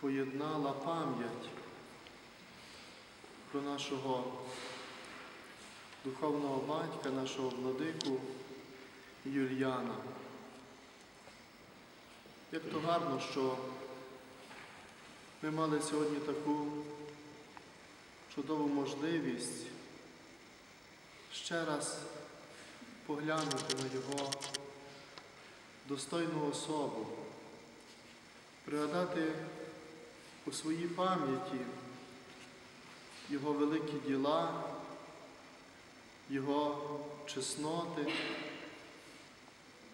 поєднала пам'ять про нашого духовного батька, нашого владику Юліана. Як то гарно, що ми мали сьогодні таку чудову можливість ще раз поглянути на його достойну особу, пригадати у своїй пам'яті його великі діла, його чесноти,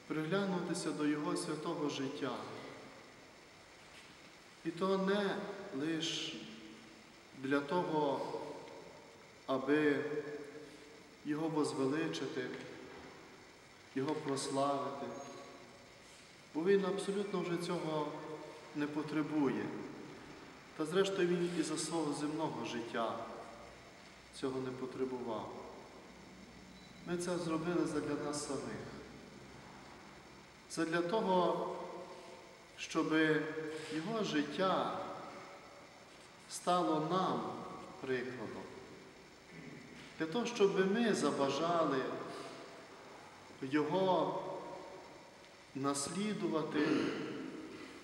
приглянутися до Його святого життя. І то не лише для того, аби його возвеличити, його прославити, бо він абсолютно вже цього не потребує. Та зрештою він і за свого земного життя цього не потребував. Ми це зробили задля нас самих. Задля того, щоб його життя стало нам прикладом. Для того, щоб ми забажали його наслідувати,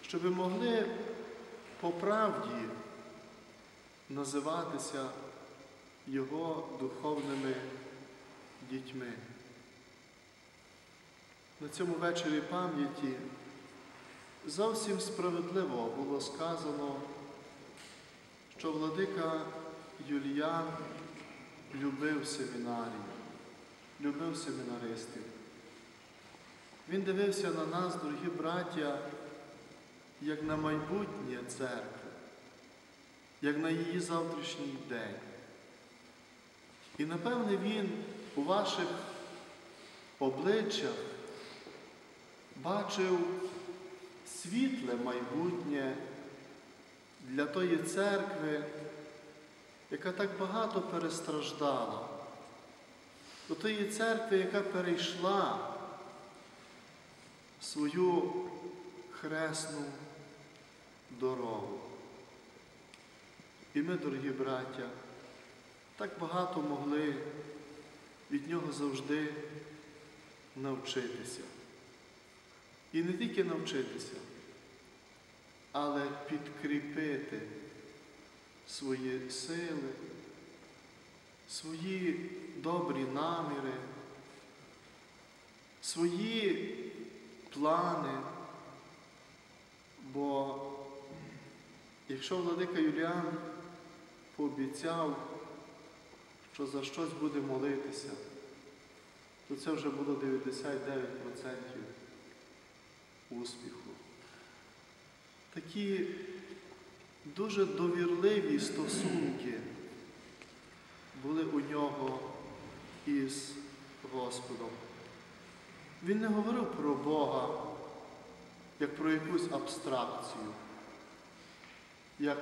щоб могли по правді називатися його духовними дітьми. На цьому вечорі пам'яті зовсім справедливо було сказано, що владика Юліян любив семінарію, любив семінаристів. Він дивився на нас, дорогі браття, як на майбутнє церкви, як на її завтрашній день. І напевне він у ваших обличчях бачив світле майбутнє для тої церкви, яка так багато перестраждала, до тої церкви, яка перейшла свою хресну дорогу. І ми, дорогі браття, так багато могли від нього завжди навчитися. І не тільки навчитися, але підкріпити свої сили, свої добрі наміри, свої плани. Бо якщо владика Юліан пообіцяв, що за щось буде молитися, то це вже було 99% успіху. Такі дуже довірливі стосунки були у нього із Господом. Він не говорив про Бога як про якусь абстракцію, як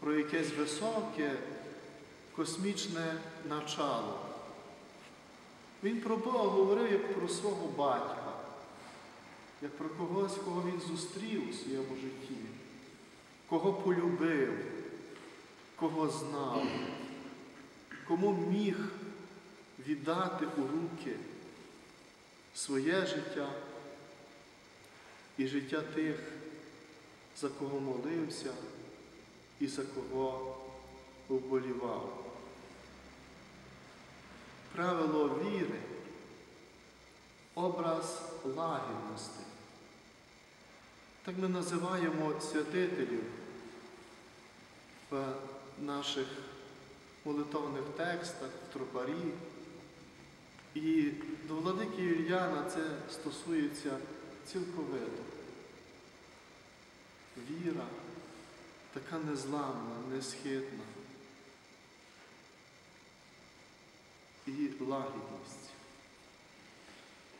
про якесь високе космічне начало. Він про Бога говорив як про свого батька, як про когось, кого він зустрів у своєму житті, кого полюбив, кого знав, кому міг віддати у руки своє життя і життя тих, за кого молився і за кого вболівав. Правило віри, образ лагідності. Так ми називаємо святителів в наших молитовних текстах, в тропарі. І до владики Юльяна це стосується цілковито. Віра така незламна, несхитна. І лагідність.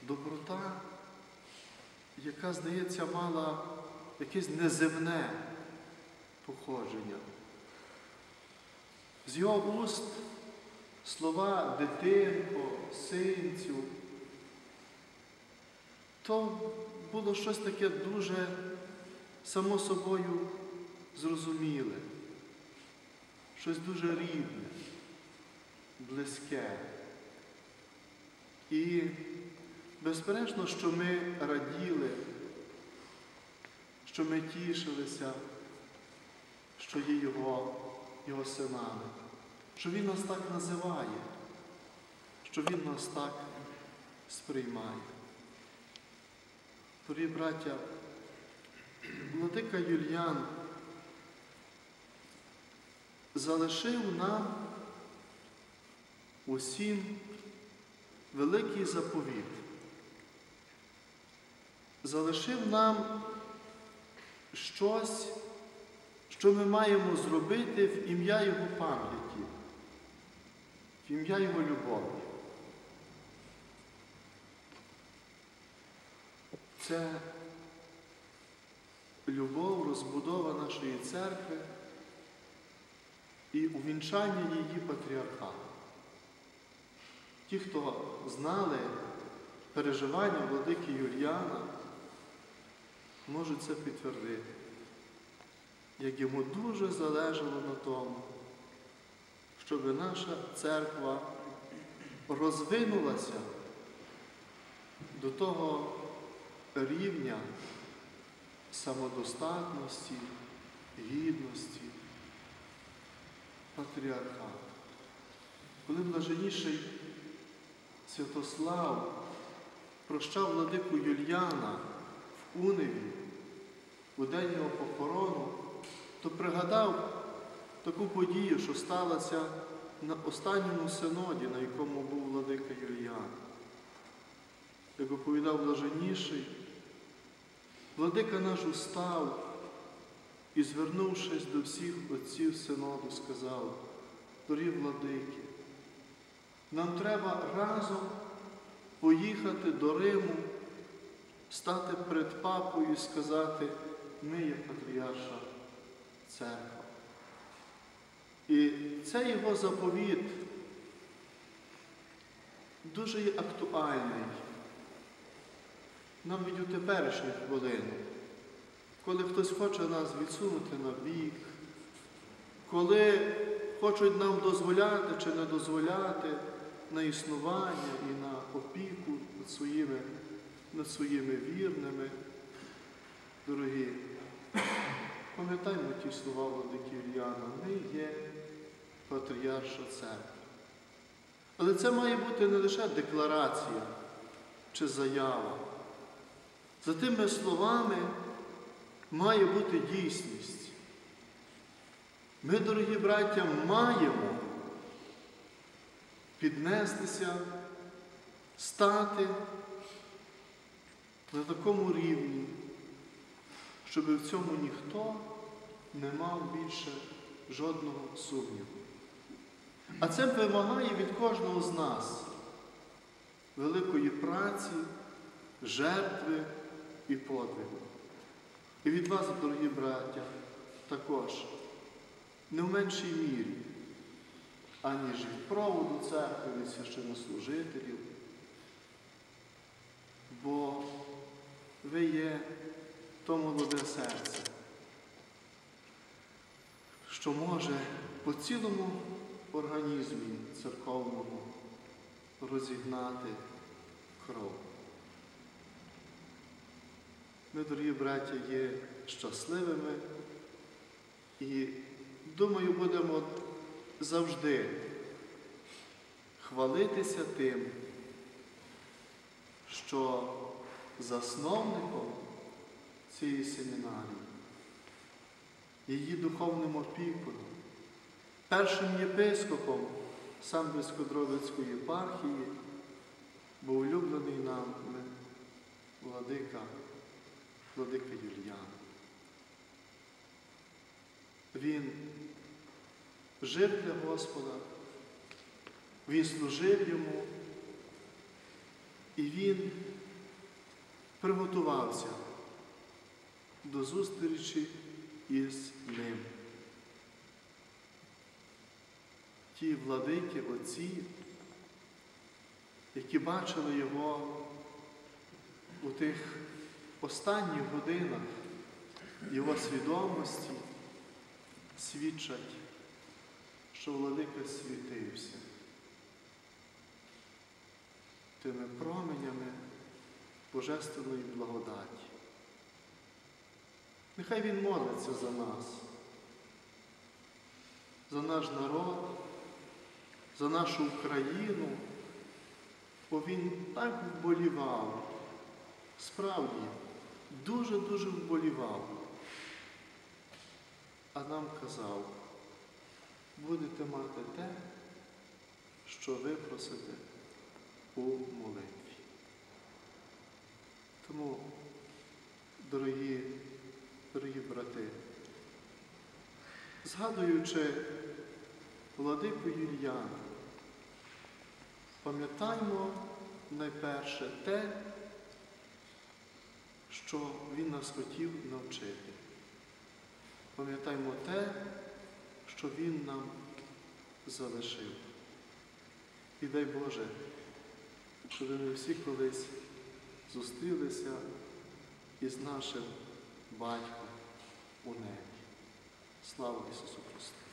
Доброта, яка, здається, мала якесь неземне походження. З його уст слова дитинко, синцю, то було щось таке дуже само собою зрозуміле, щось дуже рідне, близьке. І безперечно, що ми раділи, що ми тішилися, що є Його, Його синами, що Він нас так називає, що Він нас так сприймає. Дорогі браття, Владика Юліан залишив нам усім великий заповіт. Залишив нам щось, що ми маємо зробити в ім'я Його пам'яті, в ім'я Його любові. Це любов, розбудова нашої церкви і увінчання її патріархату. Ті, хто знали переживання владики Юліана, можуть це підтвердити, як йому дуже залежало на тому, щоб наша церква розвинулася до того рівня самодостатності, гідності, патріархату. Коли блаженніший Святослав прощав владику Юльяна в Уневі у день його похорону, то пригадав таку подію, що сталася на останньому синоді, на якому був владика Юльян. Як оповідав блаженніший, владика наш устав і, звернувшись до всіх отців синоду, сказав, дорогі владики, нам треба разом поїхати до Риму, стати перед папою і сказати, ми є патріарша церква. І це його заповіт дуже є актуальний. Навіть у теперішню хвилину, коли хтось хоче нас відсунути на бік, коли хочуть нам дозволяти чи не дозволяти на існування і на опіку над своїми, над своїми вірними, дорогі, пам'ятаймо ті слова Владики Ільяна, ми є патріарша церква. Але це має бути не лише декларація чи заява. За тими словами має бути дійсність. Ми, дорогі браття, маємо піднестися, стати на такому рівні, щоб в цьому ніхто не мав більше жодного сумніву. А це вимагає від кожного з нас великої праці, жертви і подвигу. І від вас, дорогі браття, також не в меншій мірі, аніж від проводу церкви, від священнослужителів, бо ви є то молоде серце, що може по цілому організмі церковному розігнати кров. Ми, дорогі браття, є щасливими. І, думаю, будемо завжди хвалитися тим, що засновником цієї семінарії, її духовним опікуном, першим єпископом Самбільсько-Дробицької єпархії був улюблений нами владика, владика Юліан. Він жив для Господа, він служив йому, і він приготувався до зустрічі із ним. Ті владики, отці, які бачили його у тих останніх годинах його свідомості, свідчать, що владика світився тими променями Божественної благодаті. Нехай Він молиться за нас, за наш народ, за нашу Україну, бо Він так вболівав, справді дуже-дуже вболівав, а нам казав, будете мати те, що ви просите у молитві. Тому, дорогі, дорогі брати, згадуючи владику Юліана, пам'ятаймо найперше те, що він нас хотів навчити. Пам'ятаймо те, що він нам залишив. І дай Боже, щоб ми всі колись зустрілися із нашим батьком у небі. Слава Ісусу Христу!